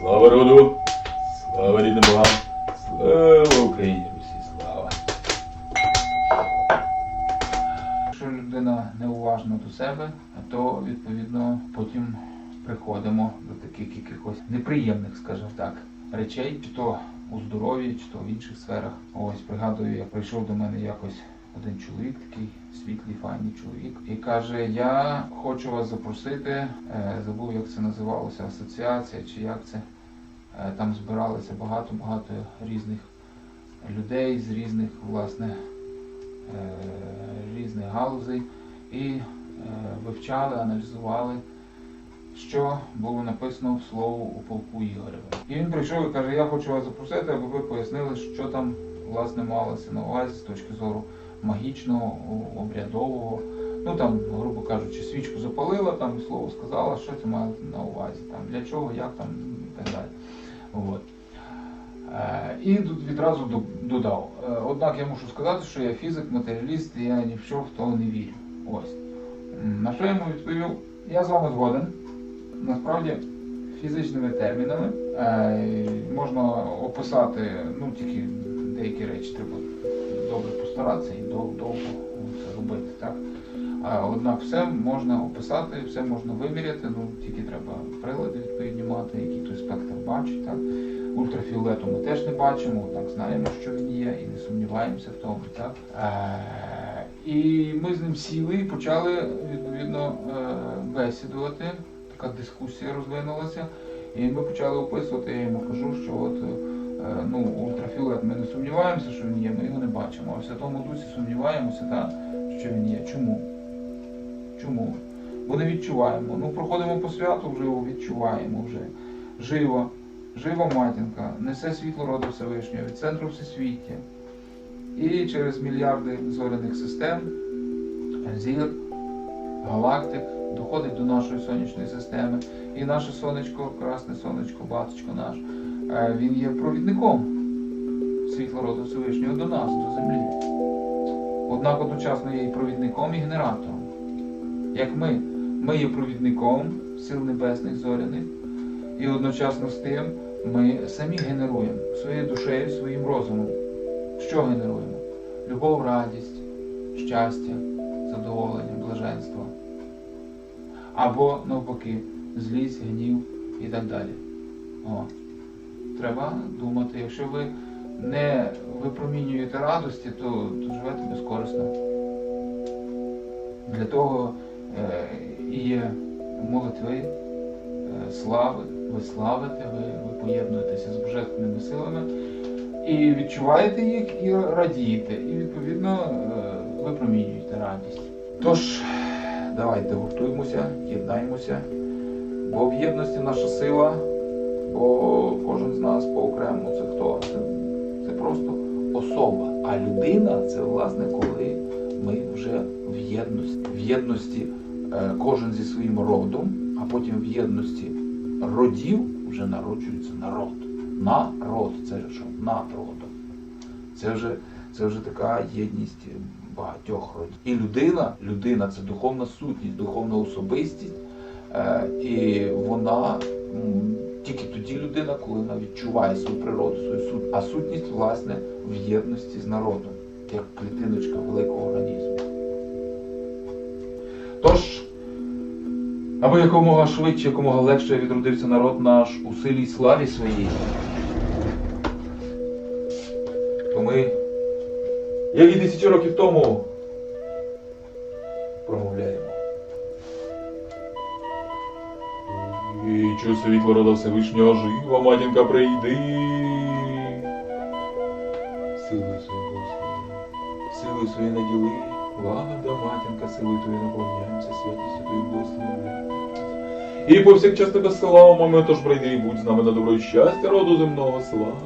Слава роду! Слава рідним богам! Слава Україні! Русі! Слава! Якщо людина неуважна до себе, то відповідно потім приходимо до таких якихось неприємних, скажімо так, речей, чи то у здоров'ї, чи то в інших сферах. Ось пригадую, як прийшов до мене якось один чоловік, такий світлий, файний чоловік, і каже: Я хочу вас запросити. е, Забув, як це називалося, асоціація, чи як це. Е, Там збиралися багато-багато різних людей з різних, власне, е, різних галузей і вивчали, аналізували, що було написано в слово у полку Ігореве. І він прийшов і каже, я хочу вас запросити, аби ви пояснили, що там власне малося на увазі з точки зору магічного, обрядового. Ну там, грубо кажучи, свічку запалила, там слово сказала, що це має на увазі, там, для чого, як там і так далі. От. Е, І відразу додав. Е, Однак я мушу сказати, що я фізик, матеріаліст, і я ні в що в то не вірю. Ось. На що я йому відповів, я з вами згоден. Насправді, фізичними термінами е, можна описати, ну тільки деякі речі треба добре постаратися і дов- довго це робити. Так? Однак все можна описати, все можна виміряти, ну тільки треба прилади відповідні мати, який той спектр бачить. Так? Ультрафіолету ми теж не бачимо, так знаємо, що він є, і не сумніваємося в тому. Так? Е, і ми з ним сіли і почали відповідно е, бесідувати. Така дискусія розвинулася. І ми почали описувати, я йому кажу, що от ну, ультрафіолет ми не сумніваємося, що він є, ми його не бачимо. А в Святому Дусі сумніваємося, так, що він є. Чому? Чому? Бо не відчуваємо. Ну, проходимо по святу, вже його відчуваємо вже. Живо, жива матінка, несе світло роду Всевишнього від центру всесвіття. І через мільярди зоряних систем, зір, галактик доходить до нашої сонячної системи. І наше сонечко, красне сонечко, батечко наш, е, він є провідником світла роду Всевишнього до нас, до землі. Однак одночасно є і провідником, і генератором. Як ми, ми є провідником сил небесних зоряних, і одночасно з тим ми самі генеруємо своєю душею, своїм розумом. Що генеруємо? Любов, радість, щастя, задоволення, блаженство. Або навпаки, злість, гнів і так далі. О. Треба думати, якщо ви не випромінюєте радості, то, то живете безкорисно. Для того е, і є молитви, е, слави, ви славите, ви, ви поєднуєтеся з божественними силами і відчуваєте їх і радієте, і відповідно е, випромінюєте радість. Тож, давайте гуртуємося, єднаємося, бо в єдності наша сила, бо кожен з нас по окремо це хто? Це, це просто особа. А людина це власне коли ми вже в єдності. В єдності е, кожен зі своїм родом, а потім в єдності родів вже народжується народ. Народ, це що? Над родом. Це вже, це вже така єдність багатьох родів. І людина, людина це духовна сутність, духовна особистість. Е, і вона тільки тоді людина, коли вона відчуває свою природу, свою суть, а сутність, власне, в єдності з народом, як клітиночка великого організму. Тож, аби якомога швидше, якомога легше відродився народ наш у силі й славі своїй, то ми, як і тисячі років тому, промовляємо. І чу світло рода Всевишнього жива, матінка, прийди. Сили свої, Господи, сили свої наділи, лагода, матінка, сили твої наповняємося, святістю твої Господи. І повсякчас тебе слава, ми тож прийди і будь з нами на добро щастя роду земного. Слава,